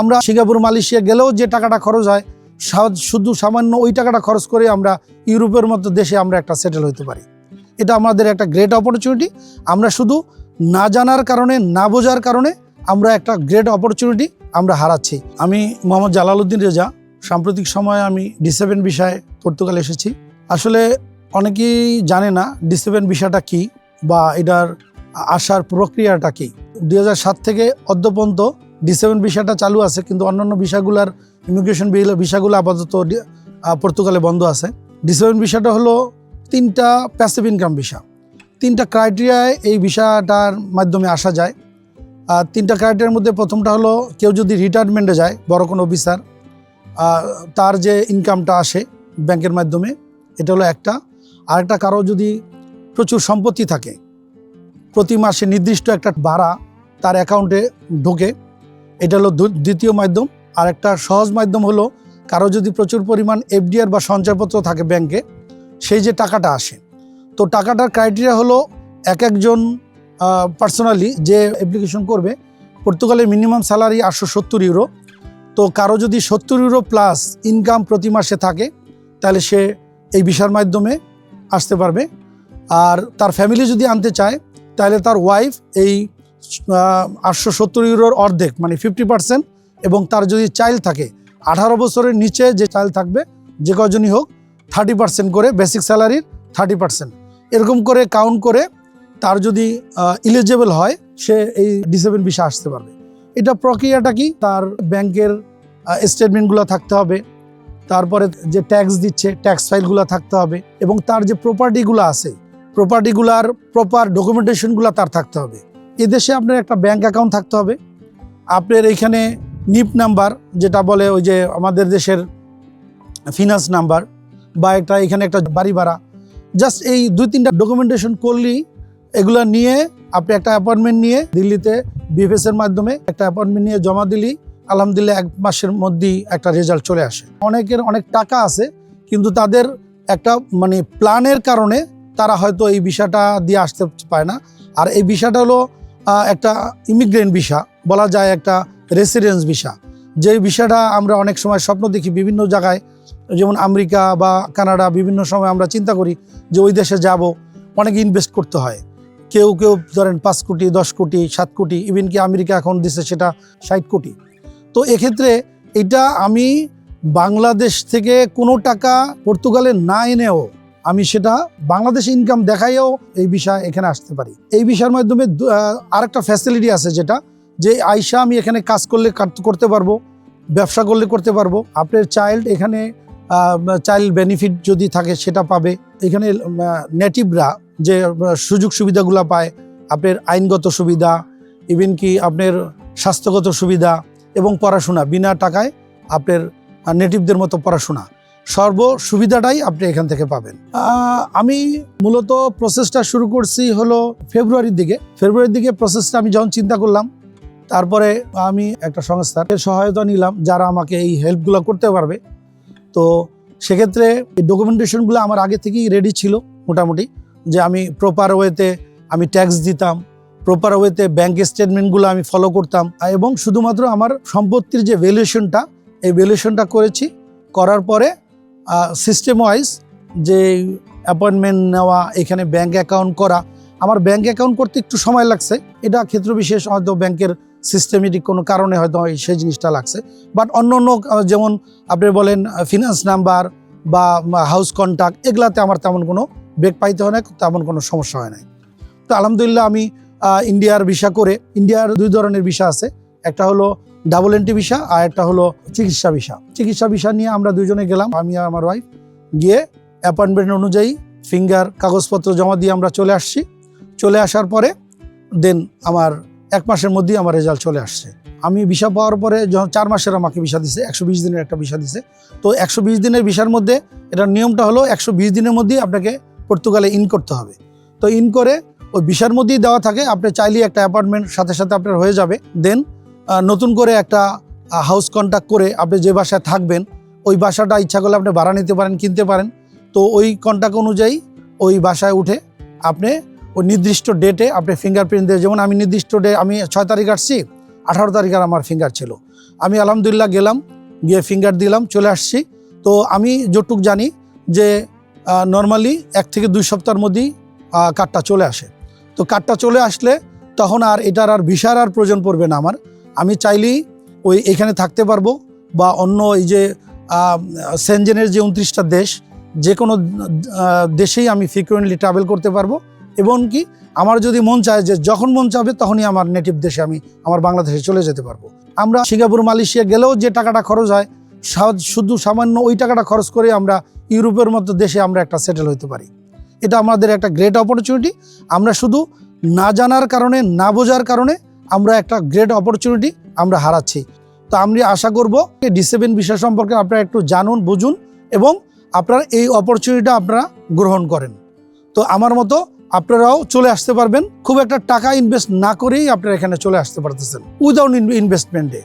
আমরা Singapore, Malaysia গেলেও যে টাকাটা খরচ হয় শুধু সামান্য ওই টাকাটা খরচ করে আমরা ইউরোপের মতো দেশে আমরা একটা সেটেল হতে পারি। এটা আমাদের একটা গ্রেট অপরচুনিটি আমরা শুধু না জানার কারণে, না বোঝার কারণে আমরা একটা গ্রেট অপরচুনিটি আমরা হারাচ্ছি। আমি মোহাম্মদ জালালউদ্দিন রেজা। সাম্প্রতিক সময়ে আমি ডি সেভেন বিষয়ে পর্তুগাল এসেছি। আসলে অনেকেই জানে না ডি সেভেন বিষয়টা কী বা এটার আসার প্রক্রিয়াটা কী। সাত থেকে অদ্যপন্ত ডি সেভেন বিষয়টা চালু আছে, কিন্তু অন্যান্য বিষয়গুলোর ইমিগ্রেশন বিল বিষয়গুলো আপাতত পর্তুগালে বন্ধ আছে। ডি সেভেন বিষয়টা হলো তিনটা প্যাসিভ ইনকাম ভিসা। তিনটা ক্রাইটেরিয়ায় এই ভিসাটার মাধ্যমে আসা যায়। আর তিনটা ক্রাইটেরিয়ার মধ্যে প্রথমটা হলো কেউ যদি রিটায়ারমেন্টে যায়, বড় কোনো অফিসার তার যে ইনকামটা আসে ব্যাংকের মাধ্যমে, এটা হলো একটা। আরেকটা, কারও যদি প্রচুর সম্পত্তি থাকে, প্রতি মাসে নির্দিষ্ট একটা ভাড়া তার অ্যাকাউন্টে ঢোকে এটা হলো দ্বিতীয় মাধ্যম। আর একটা সহজ মাধ্যম হলো কারও যদি প্রচুর পরিমাণ এফডিআর বা সঞ্চয়পত্র থাকে ব্যাংকে সেই যে টাকাটা আসে। তো টাকাটার ক্রাইটেরিয়া হলো এক একজন পার্সোনালি যে অ্যাপ্লিকেশন করবে পর্তুগালের মিনিমাম স্যালারি আটশো সত্তর ইউরো তো কারও যদি সত্তর ইউরো প্লাস ইনকাম প্রতি মাসে থাকে, তাহলে সে এই ভিসার মাধ্যমে আসতে পারবে। আর তার ফ্যামিলি যদি আনতে চায়, তাহলে তার ওয়াইফ এই আটশো সত্তর ইউরোর অর্ধেক মানে ফিফটি পার্সেন্ট এবং তার যদি চাইল্ড থাকে, আঠারো বছরের নিচে যে চাইল্ড থাকবে, যে কজনই হোক থার্টি পার্সেন্ট করে বেসিক স্যালারির থার্টি পার্সেন্ট এরকম করে কাউন্ট করে তার যদি ইলিজেবল হয়, সে এই ডিসেবল ভিসা আসতে পারবে। এটা প্রক্রিয়াটা কি? তার ব্যাংকের স্টেটমেন্টগুলো থাকতে হবে, তারপরে যে ট্যাক্স দিচ্ছে ট্যাক্স ফাইলগুলো থাকতে হবে, এবং তার যে প্রপার্টিগুলো আছে প্রপার্টিগুলার প্রপার ডকুমেন্টেশনগুলো তার থাকতে হবে। এদেশে আপনার একটা ব্যাংক অ্যাকাউন্ট থাকতে হবে। আপনার এইখানে নিপ নাম্বার যেটা বলে ওই যে আমাদের দেশের ফিনান্স নাম্বার বা একটা এখানে একটা বাড়ি ভাড়া। জাস্ট এই দুই তিনটা ডকুমেন্টেশন করলেই এগুলো নিয়ে আপনি একটা অ্যাপয়েন্টমেন্ট নিয়ে দিল্লিতে বিএফএস এর মাধ্যমে একটা অ্যাপয়েন্টমেন্ট নিয়ে জমা দিলি আলহামদুলিল্লাহ এক মাসের মধ্যেই একটা রেজাল্ট চলে আসে। অনেকের অনেক টাকা আছে, কিন্তু তাদের একটা মানে প্ল্যানের কারণে তারা হয়তো এই বিষয়টা দিয়ে আসতে পায় না। আর এই বিষয়টা হলো একটা ইমিগ্রেন্ট ভিসা বলা যায় একটা রেসিডেন্স ভিসা যে বিষয়টা আমরা অনেক সময় স্বপ্ন দেখি বিভিন্ন জায়গায়, যেমন আমেরিকা বা কানাডা বিভিন্ন সময় আমরা চিন্তা করি যে ওই দেশে যাব, অনেক ইনভেস্ট করতে হয়। কেউ কেউ ধরেন পাঁচ কোটি, দশ কোটি, সাত কোটি ইভেন কি আমেরিকা এখন দিচ্ছে সেটা ষাট কোটি। তো এক্ষেত্রে এটা আমি বাংলাদেশ থেকে কোনো টাকা পর্তুগালে না এনেও আমি সেটা বাংলাদেশ ইনকাম দেখাইও এই বিষয় এখানে আসতে পারি। এই বিষয়ের মাধ্যমে আরেকটা ফ্যাসিলিটি আছে যেটা, যে আইসা আমি এখানে কাজ করলে করতে পারব, ব্যবসা করলে করতে পারব। আপনার চাইল্ড এখানে চাইল্ড বেনিফিট যদি থাকে সেটা পাবে। এখানে নেটিভরা যে সুযোগ সুবিধাগুলো পায়, আপনার আইনগত সুবিধা ইভেন কি আপনার স্বাস্থ্যগত সুবিধা এবং পড়াশোনা, বিনা টাকায় আপনার নেটিভদের মতো পড়াশোনা। সর্ব সুবিধাটাই আপনি এখান থেকে পাবেন। আমি মূলত প্রসেসটা শুরু করছি হলো ফেব্রুয়ারির দিকে। ফেব্রুয়ারির দিকে প্রসেসটা আমি যখন চিন্তা করলাম, তারপরে আমি একটা সংস্থার সহায়তা নিলাম যারা আমাকে এই হেল্পগুলো করতে পারবে। তো সেক্ষেত্রে এই ডকুমেন্টেশনগুলো আমার আগে থেকেই রেডি ছিল মোটামুটি যে আমি প্রপার ওয়েতে আমি ট্যাক্স দিতাম প্রপার ওয়েতে ব্যাংক স্টেটমেন্টগুলো আমি ফলো করতাম। এবং শুধুমাত্র আমার সম্পত্তির যে ভ্যালুয়েশনটা এই ভ্যালুয়েশনটা করেছি। করার পরে সিস্টেম ওয়াইজ যে অ্যাপয়েন্টমেন্ট নেওয়া, এখানে ব্যাংক অ্যাকাউন্ট করা, আমার ব্যাংক অ্যাকাউন্ট করতে একটু সময় লাগছে। এটা ক্ষেত্র বিশেষ হয়তো ব্যাংকের সিস্টেমেটিক কোনো কারণে হয়তো সেই জিনিসটা লাগছে। বাট অন্য অন্য যেমন আপনি বলেন ফিনান্স নাম্বার বা হাউস কন্ট্যাক্ট এগুলাতে আমার তেমন কোনো বেগ পাইতে হয় না তেমন কোনো সমস্যা হয় না তো আলহামদুলিল্লাহ আমি ইন্ডিয়ার ভিসা করে ইন্ডিয়ার দুই ধরনের ভিসা আছে। একটা হলো ডাবল এন্ট্রি ভিসা আর একটা হলো চিকিৎসা ভিসা চিকিৎসা ভিসা নিয়ে আমরা দুজনে গেলাম, আমি আর আমার ওয়াইফ গিয়ে অ্যাপয়েন্টমেন্ট অনুযায়ী ফিঙ্গার কাগজপত্র জমা দিয়ে আমরা চলে আসছি। চলে আসার পরে দেন আমার এক মাসের মধ্যেই আমার রেজাল্ট চলে আসছে। আমি ভিসা পাওয়ার পরে যখন চার মাসের আমাকে ভিসা দিছে, একশো বিশ দিনের একটা ভিসা দিছে। তো একশো বিশ দিনের ভিসার মধ্যে এটার নিয়মটা হলো একশো বিশ দিনের মধ্যেই আপনাকে পর্তুগালে ইন করতে হবে। তো ইন করে ওই ভিসার মধ্যেই দেওয়া থাকে, আপনি চাইলেই একটা অ্যাপার্টমেন্ট সাথে সাথে আপনার হয়ে যাবে। দেন নতুন করে একটা হাউস কন্ট্যাক্ট করে আপনি যে বাসায় থাকবেন, ওই বাসাটা ইচ্ছা করলে আপনি ভাড়া নিতে পারেন, কিনতে পারেন। তো ওই কন্ট্যাক্ট অনুযায়ী ওই বাসায় উঠে আপনি ওই নির্দিষ্ট ডেটে আপনি ফিঙ্গারপ্রিন্ট দিয়ে, যেমন আমি নির্দিষ্ট ডে আমি ছয় তারিখ আসছি, আঠারো তারিখ আর আমার ফিঙ্গার ছিল। আমি আলহামদুলিল্লাহ গেলাম, গিয়ে ফিঙ্গার দিলাম, চলে আসছি। তো আমি যতটুক জানি যে নর্মালি এক থেকে দুই সপ্তাহের মধ্যেই কার্ডটা চলে আসে। তো কার্ডটা চলে আসলে তখন আর এটার আর ভিসার আর প্রয়োজন পড়বে না আমার। আমি চাইলেই ওই এখানে থাকতে পারব বা অন্য এই যে সেনজেনের যে উনত্রিশটা দেশ, যে কোনো দেশেই আমি ফ্রিকুয়েন্টলি ট্রাভেল করতে পারব। এবং কি, আমার যদি মন চায় যে যখন মন চাবে তখনই আমার নেটিভ দেশে আমি আমার বাংলাদেশে চলে যেতে পারব। আমরা সিঙ্গাপুর, মালয়েশিয়া গেলেও যে টাকাটা খরচ হয় শুধু সামান্য ওই টাকাটা খরচ করে আমরা ইউরোপের মতো দেশে আমরা একটা সেটেল হতে পারি। এটা আমাদের একটা গ্রেট অপরচুনিটি আমরা শুধু না জানার কারণে, না বোঝার কারণে আমরা একটা গ্রেট অপরচুনিটি আমরা হারাচ্ছি। তো আমি আশা করব ডি সেভেন বিষয় সম্পর্কে আপনারা একটু জানুন, বুঝুন এবং আপনারা এই অপরচুনিটিটা আপনারা গ্রহণ করেন। তো আমার মতো আপনারাও চলে আসতে পারবেন। খুব একটা টাকা ইনভেস্ট না করেই আপনারা এখানে চলে আসতে পারতেছেন। উইদাউট ইনভেস্টমেন্টে